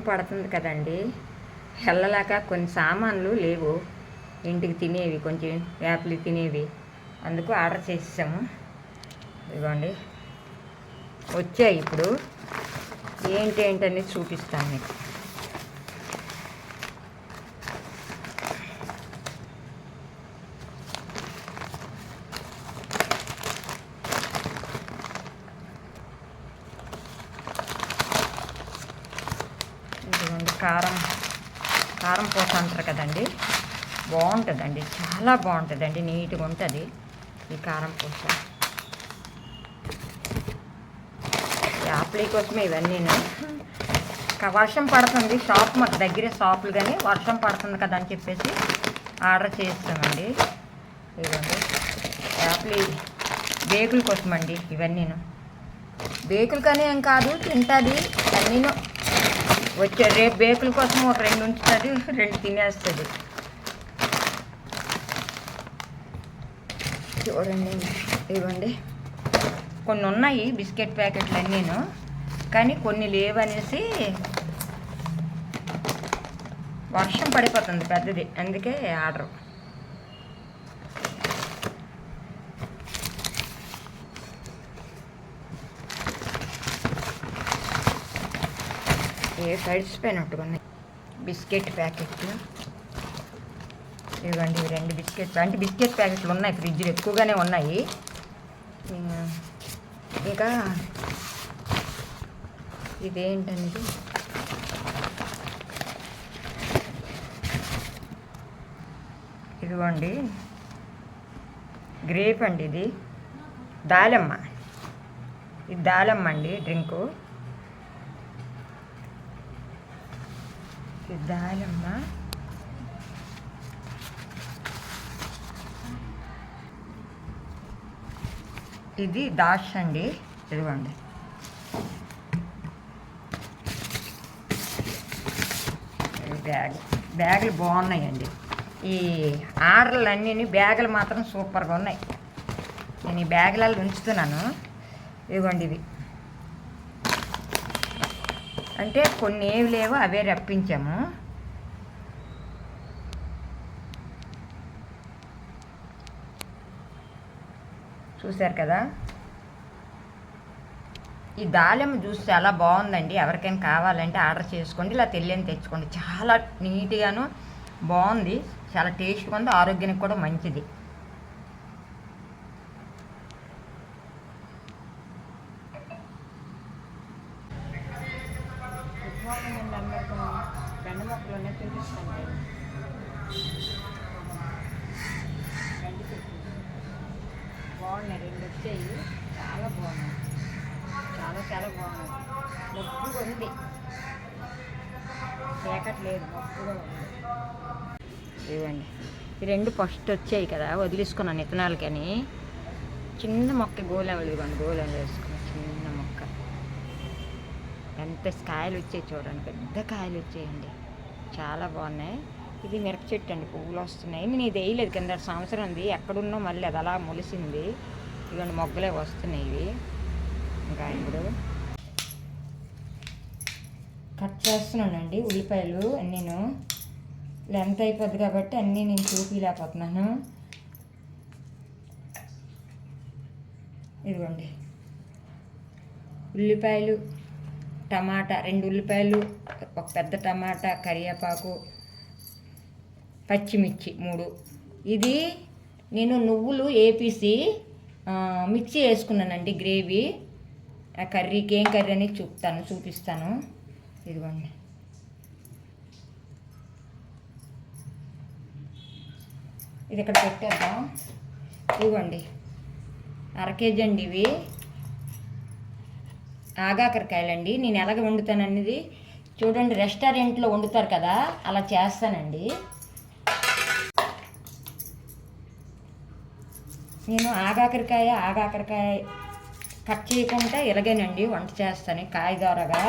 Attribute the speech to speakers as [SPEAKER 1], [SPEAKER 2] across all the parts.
[SPEAKER 1] పడుతుంది కదండి. వెళ్ళలేక కొన్ని సామాన్లు లేవు. ఇంటికి తినేవి కొంచెం యాప్లు తినేవి. అందుకు ఆర్డర్ చేసాము ఇదిగోండి. వచ్చాయి ఇప్పుడు. ఏంటి ఏంటని చూపిస్తాను మీకు ఇదిగోండి కారం కారం అంటారు కదండి. బాగుంటుందండి. చాలా బాగుంటుందండి. నీట్గా ఉంటుంది. ఈ కారం పూస యాప్లీ కోసమే ఇవన్నీ వర్షం పడుతుంది. షాప్ మాకు దగ్గరే షాపులు కానీ వర్షం పడుతుంది కదా అని చెప్పేసి ఆర్డర్ చేస్తామండి ఇవ్వండి యాప్లీ బేకుల కోసం అండి ఇవన్నీను. బేకులు కానీ ఏం కాదు. తింటుంది అన్నీను. వచ్చే రేపు బేకుల కోసం ఒక రెండు ఉంచుతుంది రెండు తినేస్తుంది చూడండి ఇవ్వండి కొన్ని ఉన్నాయి బిస్కెట్ ప్యాకెట్లు అన్నీను కానీ కొన్ని లేవనేసి వర్షం పడిపోతుంది పెద్దది అందుకే ఆర్డర్. ఏ తడిసిపోయినట్టుగా ఉన్నాయి బిస్కెట్ ప్యాకెట్ ఇవ్వండి రెండు బిస్కెట్లు అంటే బిస్కెట్ ప్యాకెట్లు ఉన్నాయి ఫ్రిడ్జ్లో ఎక్కువగానే ఉన్నాయి. ఇంకా- ఇంకా ఇదిగోండి. గ్రేప్ అండి ఇది. దాలమ్మ. ఇది దాలమ్మ అండి డ్రింకు. దాలమ్మ ఇది దాష్ అండి. ఇదిగోండి. బ్యాగ్ బ్యాగులు బాగున్నాయండి. ఈ ఆర్డర్లు అన్నీ బ్యాగులు మాత్రం సూపర్గా ఉన్నాయి. నేను ఈ బ్యాగులలో ఉంచుతున్నాను. ఇదిగోండి ఇవి. అంటే కొన్ని ఏవి లేవో అవే రప్పించాము. చూశారు కదా? ఈ దాలింబ జ్యూస్ చాలా బాగుందండి. ఎవరికైనా కావాలంటే ఆర్డర్ చేసుకోండి ఇలా తెలియని తెచ్చుకోండి. చాలా నీట్గాను బాగుంది. చాలా టేస్ట్గా ఉంది. ఆరోగ్యానికి కూడా మంచిది. మార్నింగ్ అందరికీ చూపిస్తాను బెండ బాగున్నాయి రెండు వచ్చాయి చాలా బాగున్నాయి చాలా చాలా బాగున్నాయి మొప్పుగా ఉంది ఉంది ఇవ్వండి. ఈ రెండు ఫస్ట్ వచ్చాయి కదా వదిలేసుకున్నాను ఇతనాలకని చిన్న మొక్క గోళం ఇదిగోండి గోళం వేసుకున్నాను ఎంత కాయలు వచ్చాయి చూడండి పెద్ద కాయలు వచ్చాయండి. చాలా బాగున్నాయి. ఇది మిరప చెట్టు అండి పువ్వులు వస్తున్నాయి. నేను ఇది వేయలేదు కింద సంవత్సరం ఉంది. ఎక్కడున్నో మళ్ళీ అది అలా మొలిసింది. ఇవన్నీ మొగ్గలే వస్తున్నాయి ఇవి. ఇంకా ఇప్పుడు కట్ చేస్తున్నానండి ఉల్లిపాయలు నేను లెంత్ అయిపోద్ది కాబట్టి అన్నీ నేను చూపిలేకపోతున్నాను. ఇదిగోండి. ఉల్లిపాయలు టమాటా రెండు ఉల్లిపాయలు ఒక పెద్ద టమాటా కరివేపాకు పచ్చిమిర్చి మూడు. ఇది నేను నువ్వులు ఏపీసి మిక్సీ వేసుకున్నానండి గ్రేవీ. ఆ కర్రీకి ఏం కర్రీ అని చూపుతాను చూపిస్తాను. ఇదిగోండి. ఇది ఇక్కడ పెట్టేద్దాం. ఇదిగోండి. అర కేజీ అండి ఇవి. ఆగాకరకాయలండి నేను ఎలాగ వండుతాననేది చూడండి రెస్టారెంట్లో వండుతారు కదా అలా చేస్తానండి. నేను ఆగాకరకాయ ఆగాకరకాయ కట్ చేయకుండా ఇలాగేనండి వంట చేస్తాను కాయ ద్వారాగా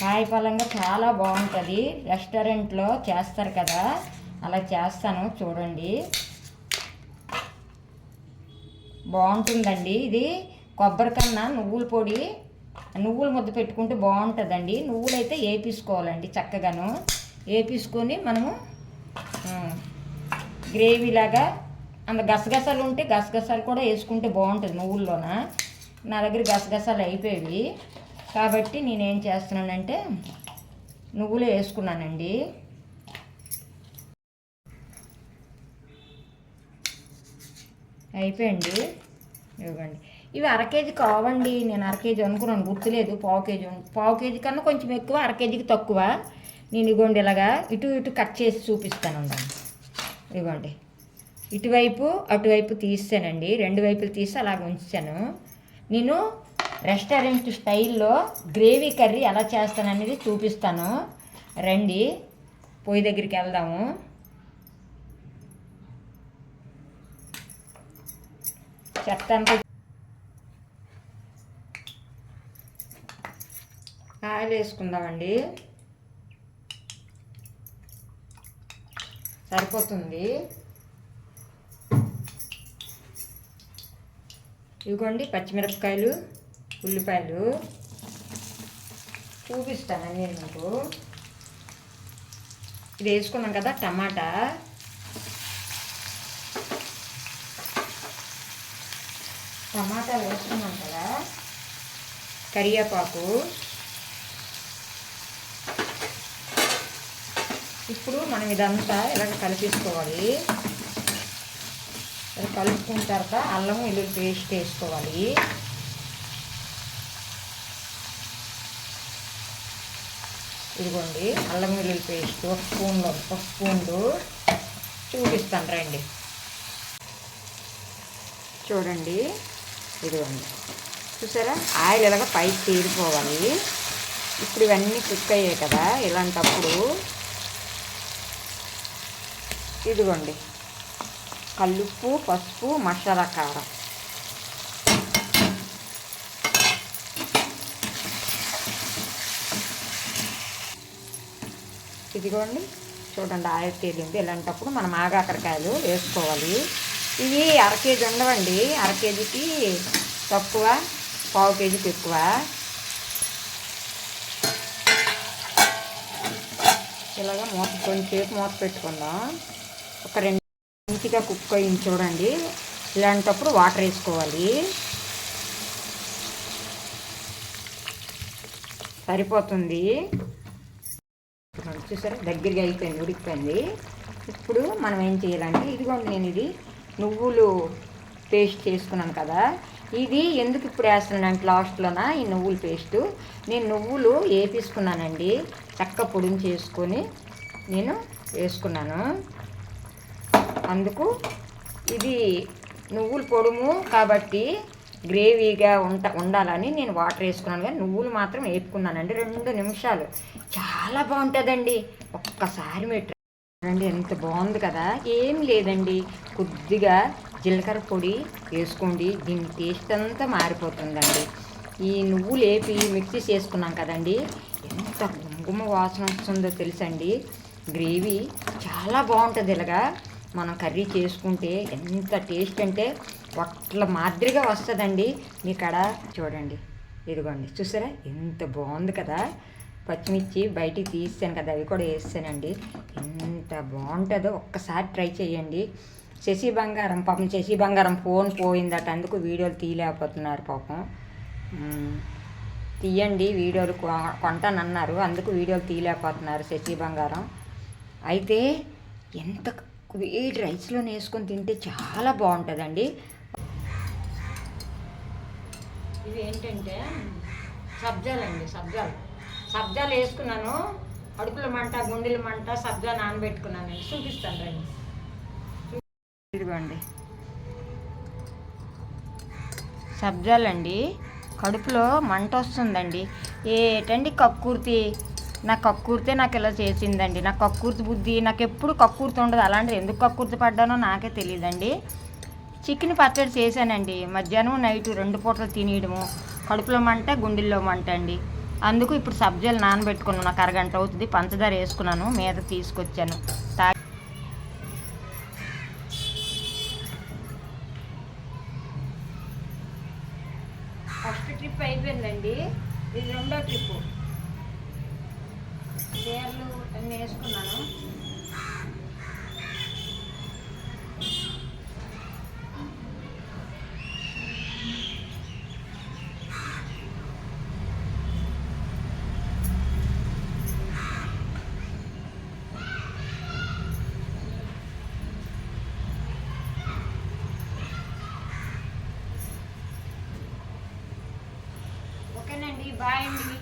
[SPEAKER 1] కాయ పలంగా చాలా బాగుంటుంది. రెస్టారెంట్లో చేస్తారు కదా అలా చేస్తాను చూడండి. బాగుంటుందండి. ఇది కొబ్బరి కన్నా నువ్వుల పొడి నువ్వులు ముద్ద పెట్టుకుంటే బాగుంటుందండి. నువ్వులు అయితే చక్కగాను. వేపించుకొని మనము గ్రేవీ లాగా అంత గసగసాలు ఉంటే గసగసాలు కూడా వేసుకుంటే బాగుంటుంది నువ్వుల్లోన. నా దగ్గర గసగసాలు అయిపోయేవి. కాబట్టి నేనేం చేస్తున్నానంటే నువ్వులు వేసుకున్నానండి. అయిపోయండి ఇవ్వండి. ఇవి అర కేజీ కావండి. నేను అర కేజీ అనుకున్నాను. గుర్తులేదు. పావు కేజీ పావు కేజీ కన్నా కొంచెం ఎక్కువ అర కేజీకి తక్కువ. నేను ఇగోండి ఇలాగా ఇటు ఇటు కట్ చేసి చూపిస్తాను ఉండండి. ఇవ్వండి ఇటువైపు అటువైపు తీసానండి. రెండు వైపులు తీసి అలాగ ఉంచాను. నేను రెస్టారెంట్ స్టైల్లో గ్రేవీ కర్రీ ఎలా చేస్తాననేది చూపిస్తాను. రండి. పొయ్యి దగ్గరికి వెళ్దాము. చెత్త ఆయిల్ వేసుకుందామండి. సరిపోతుంది. ఇదిగోండి పచ్చిమిరపకాయలు ఉల్లిపాయలు. చూపిస్తానండి నేను మీకు. ఇది వేసుకున్నాం కదా టమాటా. టమాటా వేసుకున్నాం కదా. కరివేపాకు. ఇప్పుడు మనం ఇదంతా ఇలాగ కలిపేసుకోవాలి. ఇలా కలుపుకున్న తర్వాత అల్లం ఇల్లు పేస్ట్ వేసుకోవాలి. ఇదిగోండి అల్లం వెల్లుల్లి పేస్ట్ ఒక స్పూన్లో ఒక స్పూన్లు చూపిస్తాను రండి. చూడండి. ఇదిగోండి. చూసారా? ఆయిల్ ఇలాగ పైకి తీరిపోవాలి. ఇప్పుడు ఇవన్నీ కుక్ అయ్యాయి కదా ఇలాంటప్పుడు ఇదిగోండి. కల్లుప్పు పసుపు మసాలా కారం. ఇదిగోండి. చూడండి ఆయిల్ తేలింది ఇలాంటప్పుడు మనం ఆగాకరకాయలు వేసుకోవాలి. ఇవి అర కేజీ ఉండవండి. అర కేజీకి తక్కువ పావు కేజీకి ఎక్కువ. ఇలాగ మూత కొంచెంసేపు మూత పెట్టుకుందాం. ఒక రెండు మంచిగా కుక్ అయింది చూడండి. ఇలాంటప్పుడు వాటర్ వేసుకోవాలి. సరిపోతుంది. చూసారా? దగ్గరగా అయిపోయింది ఉడికిపోయింది. ఇప్పుడు మనం ఏం చేయాలంటే ఇదిగోండి నేను ఇది నువ్వులు పేస్ట్ చేసుకున్నాను కదా. ఇది ఎందుకు ఇప్పుడు వేస్తున్నానంటే లాస్ట్లోన ఈ నువ్వుల పేస్టు నేను నువ్వులు వేపించుకున్నానండి. చక్క పొడిని చేసుకొని నేను వేసుకున్నాను. అందుకు ఇది నువ్వుల పొడుము కాబట్టి గ్రేవీగా ఉంట ఉండాలని నేను వాటర్ వేసుకున్నాను కానీ నువ్వులు మాత్రం వేపుకున్నానండి. రెండు నిమిషాలు. చాలా బాగుంటుందండి. ఒక్కసారి మీరు అండి చూడండి ఎంత బాగుంది కదా? ఏం లేదండి. కొద్దిగా జీలకర్ర పొడి వేసుకోండి. దీని టేస్ట్ అంతా మారిపోతుందండి. ఈ నువ్వులు వేపి మిక్సీ చేసుకున్నాం కదండి. ఎంత కుంకుమ వాసన వస్తుందో తెలుసండి. గ్రేవీ చాలా బాగుంటుంది ఇలాగా. మనం కర్రీ చేసుకుంటే ఎంత టేస్ట్ అంటే ఒట్ల మాదిరిగా వస్తుందండి. మీ కడ చూడండి. ఇదిగోండి చూసారా? ఎంత బాగుంది కదా? పచ్చిమిర్చి బయటికి తీసాను కదా అవి కూడా వేసానండి ఎంత బాగుంటుందో ఒక్కసారి ట్రై చేయండి. శశి బంగారం పాపం శశి బంగారం ఫోన్ పోయిందట అందుకు వీడియోలు తీయలేకపోతున్నారు పాపం. తీయండి వీడియోలు కొ- కొంటానన్నారు అందుకు వీడియోలు తీయలేకపోతున్నారు శశి బంగారం. అయితే ఎంత వేడి రైస్లో వేసుకొని తింటే చాలా బాగుంటుందండి. ఇవి ఏంటంటే సబ్జాలండి సబ్జాలు. సబ్జాలు వేసుకున్నాను. అడుపుల మంట గుండెల మంట సబ్జా నానబెట్టుకున్నాను చూపిస్తాను రండి. ఇదిగోండి. సబ్జాలండి. కడుపులో మంట వస్తుందండి. ఏటండి కక్కుర్తి? నా కక్కుర్తే నాకు ఇలా చేసిందండి? నా కక్కుర్తి బుద్ధి నాకు ఎప్పుడు కక్కుర్తి ఉండదు. అలాంటిది ఎందుకు కక్కుర్తి పడ్డానో నాకే తెలియదండి. చికెన్ పచ్చడి చేశానండి. మధ్యాహ్నం నైట్ రెండు పూటలు తినేయడము. కడుపులో మంట గుండెల్లో మంట అండి. అందుకు ఇప్పుడు సబ్జీలు నానబెట్టుకున్నాను నాకు అరగంట అవుతుంది. పంచదార వేసుకున్నాను. మీద తీసుకొచ్చాను. ఫస్ట్ ట్రిప్ అయిపోయింది అయిపోయిందండి. ఇది రెండో ట్రిప్పు చీరలు అన్నీ వేసుకున్నాను. Bye.